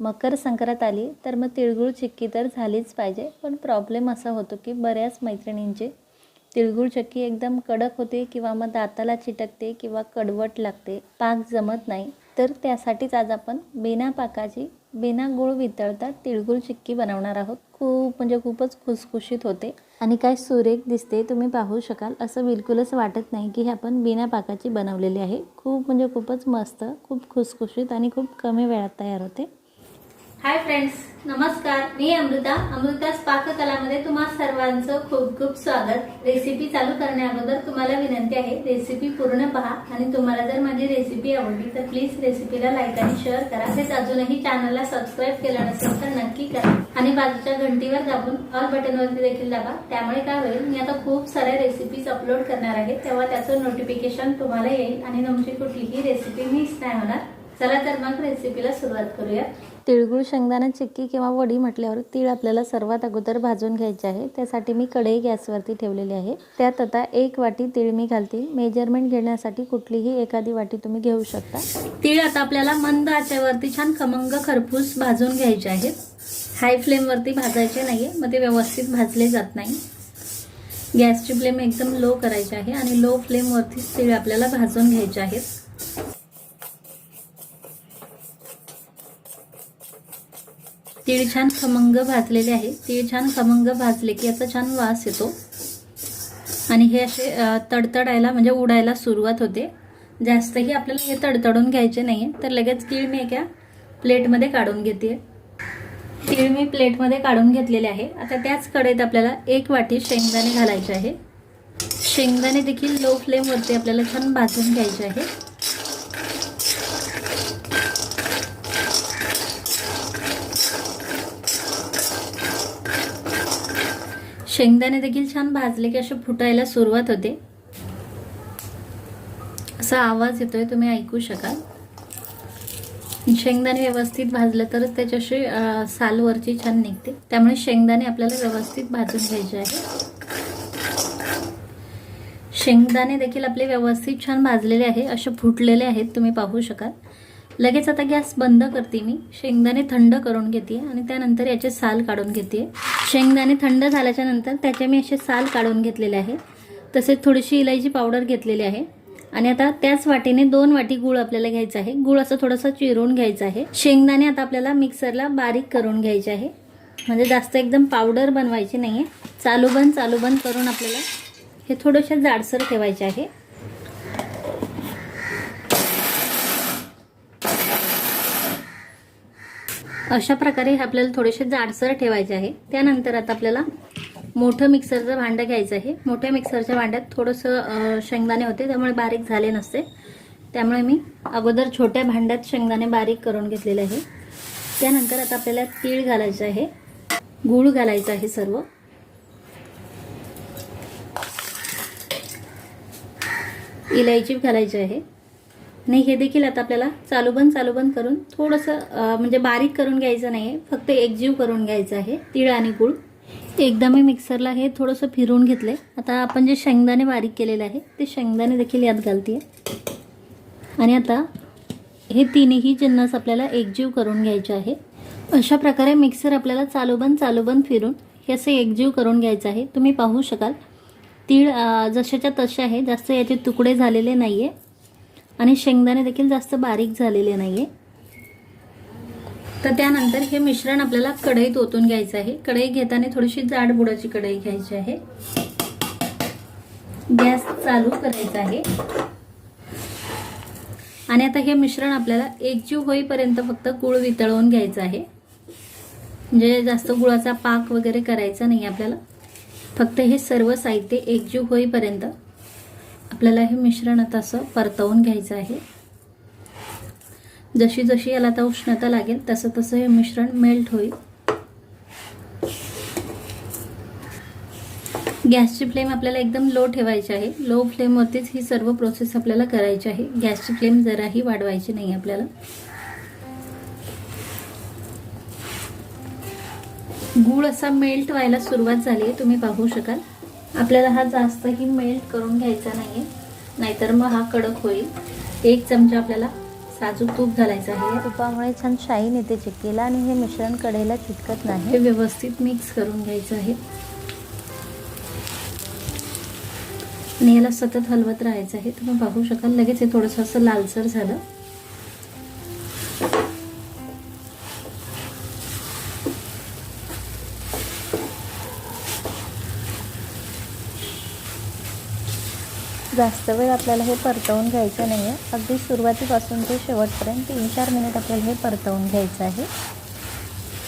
मकर संक्रांत आली तर मग तिळगुळ चिक्की तर झालीच पाहिजे. पण प्रॉब्लेम असा होतो की बऱ्याच मैत्रिणींचे तिळगुळ चक्की एकदम कडक होते किंवा मग दाताला चिटकते किंवा कडवट लागते पाक जमत नाही. तर त्यासाठीच आज आपण बिना पाकाची बिना गुळ वितळता तिळगुळ चिक्की बनवणार आहोत. खूप म्हणजे खूपच खुसखुशीत होते. आणि काय सुरेख दिसते तुम्ही पाहू शकाल. असं बिलकुलच वाटत नाही की हे आपण बिना पाकाची बनवलेली आहे. खूप म्हणजे खूपच मस्त खूप खुसखुशीत आणि खूप कमी वेळात तयार होते. हाय फ्रेंड्स नमस्कार. मी अमृता. अमृता पाककलामध्ये तुम्हा सर्वांचं खूप खूप स्वागत. रेसिपी चालू करण्याअगोदर तुम्हाला विनंती आहे रेसिपी पूर्ण पहा आणि तुम्हाला जर माझी रेसिपी आवडली तर प्लीज रेसिपीला लाईक आणि शेअर करा. तसेच अजूनही चॅनलला सबस्क्राईब केलं नसेल तर नक्की करा. आणि बाजूच्या घंटीवर दाबून ऑल बटनवरती देखील दाबा. त्यामुळे काय होईल मी आता खूप साऱ्या रेसिपीज अपलोड करणार आहे तेव्हा त्याचं नोटिफिकेशन तुम्हाला येईल आणि तुमची कुठलीही रेसिपी मिस नाही होणार. चला तर मग रेसिपीला सुरुवात करूया. तिळगुळ शेंगदाणा चिक्की किंवा वडी म्हटल्यावर तीळ आपल्याला सर्वात अगोदर भाजून घ्यायचे आहे. त्यासाठी मी कढई गॅसवरती ठेवलेली आहे. त्यात आता एक वाटी तीळ मी घालते. मेजरमेंट घेण्यासाठी कुठलीही एखादी वाटी तुम्ही घेऊ शकता. तीळ आता आपल्याला मंद आचेवरती छान खमंग खरपूस भाजून घ्यायचे आहेत. हाय फ्लेमवरती भाजायचे नाही आहे मग ते व्यवस्थित भाजले जात नाही. गॅसची फ्लेम एकदम लो करायची आहे आणि लो फ्लेमवरती तीळ आपल्याला भाजून घ्यायचे आहेत. तीळ छान खमंग भाजलेले आहे. तीळ छान खमंग भाजले की याचा छान वास येतो. आणि हे असे तडतडायला म्हणजे उडायला सुरुवात होते. जास्तही आपल्याला हे तडतडून घ्यायचे नाही तर लगेच तीळ मी एका प्लेटमध्ये काढून घेते. तीळ मी प्लेटमध्ये काढून घेतलेले आहे. आता त्याच कडेत आपल्याला एक वाटी शेंगदाणे घालायचे आहे. शेंगदाणे देखील लो फ्लेमवरती आपल्याला छान भाजून घ्यायचे आहे. शेंगदाणे देखील छान भाजले की असे फुटायला सुरुवात होते. असा आवाज येतोय तुम्ही ऐकू शकाल. शेंगदाणे व्यवस्थित भाजलं तरच त्याच्याशी अं, सालवरची छान निघते. त्यामुळे शेंगदाणे आपल्याला व्यवस्थित भाजून घ्यायचे आहे. शेंगदाणे देखील आपले व्यवस्थित छान भाजलेले आहे असे फुटलेले आहेत तुम्ही पाहू शकाल. लगेच आता गॅस बंद करते मी. शेंगदाणे थंड करून घेते आणि त्यानंतर याचे साल काढून घेते. शेंगदाणे थंड झाल्याच्यानंतर त्याचे मी असे साल काढून घेतलेले आहे. तसेच थोडीशी इलायची पावडर घेतलेली आहे. आणि आता त्याच वाटीने दोन वाटी गुळ आपल्याला घ्यायचा आहे. गुळ असं थोडंसं चिरून घ्यायचं आहे. शेंगदाणे आता आपल्याला मिक्सरला बारीक करून घ्यायचे आहे. म्हणजे जास्त एकदम पावडर बनवायची नाही आहे चालू बंद चालू बंद करून आपल्याला हे थोडंसं जाडसर ठेवायचे आहे. अशा प्रकारे हे आपल्याला थोडेसे जाडसर ठेवायचे आहे. त्यानंतर आता आपल्याला मोठं मिक्सरचं भांडं घ्यायचं आहे. मोठ्या मिक्सरच्या भांड्यात थोडंसं शेंगदाणे होते त्यामुळे बारीक झाले नसते. त्यामुळे मी अगोदर छोट्या भांड्यात शेंगदाणे बारीक करून घेतलेले आहे. त्यानंतर आता आपल्याला तीळ घालायचं आहे. गूळ घालायचं आहे सर्व. इलायची घालायची आहे. नाही हे देखील आता आपल्याला चालूबंद चालूबंद करून थोडंसं म्हणजे बारीक करून घ्यायचं नाही आहे फक्त एकजीव करून घ्यायचं आहे तीळ आणि गूळ. एकदा मी मिक्सरला हे थोडंसं फिरवून घेतले आता आपण जे शेंगदाणे बारीक केलेले आहे ते शेंगदाणे देखील यात घालते आणि आता हे तिन्ही जिन्नस आपल्याला एकजीव करून घ्यायचे आहे. अशा प्रकारे मिक्सर आपल्याला चालूबंद चालूबंद फिरून हे असे एकजीव करून घ्यायचं आहे. तुम्ही पाहू शकाल. तीळ जशाच्या तसे आहे जास्त याचे तुकडे झालेले नाही आहे आणि शेंगदाणे देखील जास्त बारीक झालेले नाही आहे तर त्यानंतर हे मिश्रण आपल्याला कढईत ओतून घ्यायचं आहे. कढई घेताना थोडीशी जाड बुडाची कढई घ्यायची आहे. गॅस चालू करायचा आहे. आणि आता हे मिश्रण आपल्याला एकजीव होईपर्यंत फक्त गुळ वितळवून घ्यायचं आहे. म्हणजे जास्त गुळाचा पाक वगैरे करायचा नाही आपल्याला. फक्त हे सर्व साहित्य एकजीव होईपर्यंत आपल्याला हे मिश्रण आता असं परतवून घ्यायचं आहे. जशी जशी याला आता उष्णता लागेल तसं तसं हे मिश्रण मेल्ट होईल. गॅसची फ्लेम आपल्याला एकदम लो ठेवायची आहे. लो फ्लेमवरतीच ही सर्व प्रोसेस आपल्याला करायची आहे. गॅसची फ्लेम जराही वाढवायची नाही आपल्याला. गूळ असा मेल्ट व्हायला सुरुवात झाली आहे तुम्ही पाहू शकाल. आपल्याला हा जास्तही मेल्ट करून घ्यायचा नाही आहे नाहीतर मग हा कडक होईल. एक चमचा आपल्याला साजूक तूप घालायचं आहे. तुपामुळे छान शाईन येते चिक्कीला आणि हे मिश्रण कढईला चिटकत हे नाही व्यवस्थित मिक्स करून घ्यायचं आहे. आणि याला सतत हलवत राहायचं आहे. तुम्ही पाहू शकाल. लगेच हे थोडंसं असं लालसर झालं. जास्त वेळ आपल्याला हे परतवून घ्यायचं नाही आहे. अगदी सुरुवातीपासून ते शेवटपर्यंत तीन चार मिनिट आपल्याला हे परतवून घ्यायचं आहे.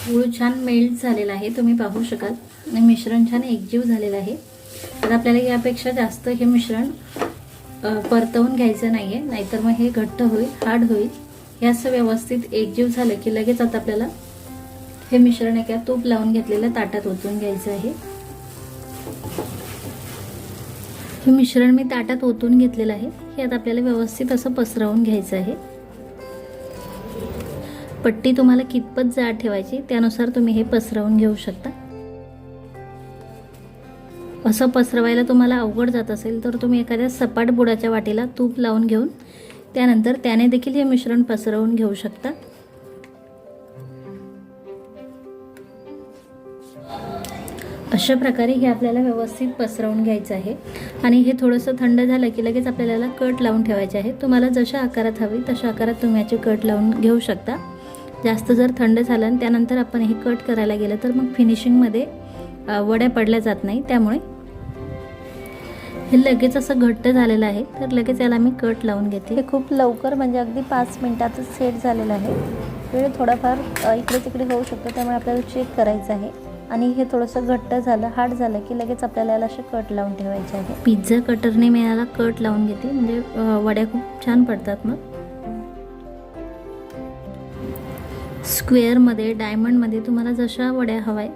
गूळ छान मेल्ट झालेला आहे तुम्ही पाहू शकाल. आणि मिश्रण छान एकजीव झालेलं आहे. तर आपल्याला यापेक्षा जास्त हे मिश्रण परतवून घ्यायचं नाही आहे नाहीतर मग हे घट्ट होईल हार्ड होईल. हे असं व्यवस्थित एकजीव झालं की लगेच आता आपल्याला हे मिश्रण एका तूप लावून घेतलेलं ताटात ओतून घ्यायचं आहे. हे मिश्रण मी ताटात ओतून घेतलेलं आहे. हे आता आपल्याला व्यवस्थित असं पसरवून घ्यायचं आहे. पट्टी तुम्हाला कितपत जाड ठेवायची त्यानुसार तुम्ही हे पसरवून घेऊ शकता. असं पसरवायला तुम्हाला अवघड जात असेल तर तुम्ही एखाद्या सपाट बुडाच्या वाटीला तूप लावून घेऊन त्यानंतर त्याने देखील हे मिश्रण पसरवून घेऊ शकता. अशा प्रकारे हे आपल्याला व्यवस्थित पसरवून घ्यायचं आहे. आणि हे थोडंसं थंड झालं की लगेच आपल्याला कट लावून ठेवायचे आहे. तुम्हाला जशा आकारात हवी तशा आकारात तुम्ही याची कट लावून घेऊ शकता. जास्त जर थंड झालं आणि त्यानंतर आपण हे कट करायला गेलं तर मग फिनिशिंगमध्ये वड्या पडल्या जात नाही. त्यामुळे हे लगेच असं घट्ट झालेलं आहे. तर लगेच याला मी कट लावून घेते. हे खूप लवकर म्हणजे अगदी पाच मिनटातच सेट झालेलं आहे. वेळ थोडाफार इकडे तिकडे होऊ शकतो. त्यामुळे आपल्याला चेक करायचं आहे. आणि हे थोडंसं घट्ट झालं हार्ड झालं की लगेच आपल्याला याला असे कट लावून ठेवायचे आहे. पिझ्झा कटरने मी याला कट लावून घेते म्हणजे वड्या खूप छान पडतात मग स्क्वेअरमध्ये डायमंडमध्ये तुम्हाला जशा वड्या हवाय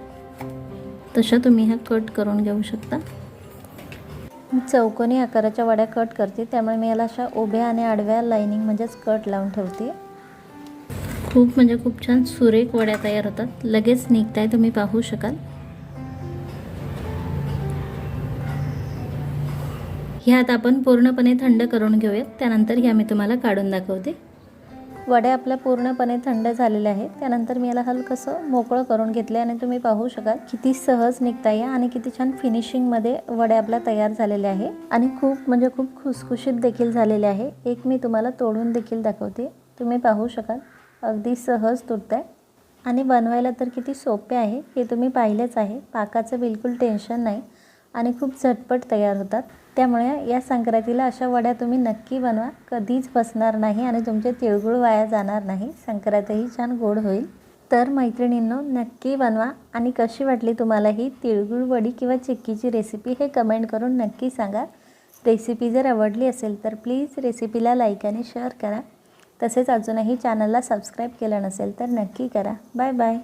तशा तुम्ही ह्या कट करून घेऊ शकता. मी चौकोनी आकाराच्या वड्या कट करते त्यामुळे मी याला अशा उभ्या आणि आडव्या लाईनिंग म्हणजेच कट लावून ठेवते. खूप म्हणजे खूप छान सुरेख वड्या तयार होतात. लगेच निघताय तुम्ही पाहू शकाल. ह्या आता आपण पूर्णपणे थंड करून घेऊयात. त्यानंतर ह्या मी तुम्हाला काढून दाखवते. वड्या आपल्या पूर्णपणे थंड झालेल्या आहेत. त्यानंतर मी याला हलकंसं मोकळं करून घेतले आणि तुम्ही पाहू शकाल किती सहज निघता या आणि किती छान फिनिशिंगमध्ये वड्या आपल्या तयार झालेल्या आहे. आणि खूप म्हणजे खूप खुसखुशीत देखील झालेले आहे. एक मी तुम्हाला तोडून देखील दाखवते. तुम्ही पाहू शकाल. अगदी सहज तुटत आहे आणि बनवायला तर किती सोपे आहे हे तुम्ही पाहिलेच आहे. पाकाचं बिलकुल टेन्शन नाही आणि खूप झटपट तयार होतात. त्यामुळे या संक्रांतीला अशा वड्या तुम्ही नक्की बनवा. कधीच बसणार नाही आणि तुमचे तिळगुळ वाया जाणार नाही. संक्रांतही छान गोड होईल. तर मैत्रिणींनो नक्की बनवा. आणि कशी वाटली तुम्हाला ही तिळगुळ वडी किंवा चिक्कीची रेसिपी हे कमेंट करून नक्की सांगा. रेसिपी जर आवडली असेल तर प्लीज रेसिपीला लाईक आणि शेअर करा. तसेच अजूनही चॅनलला सबस्क्राईब केलं नसेल तर नक्की करा. Bye bye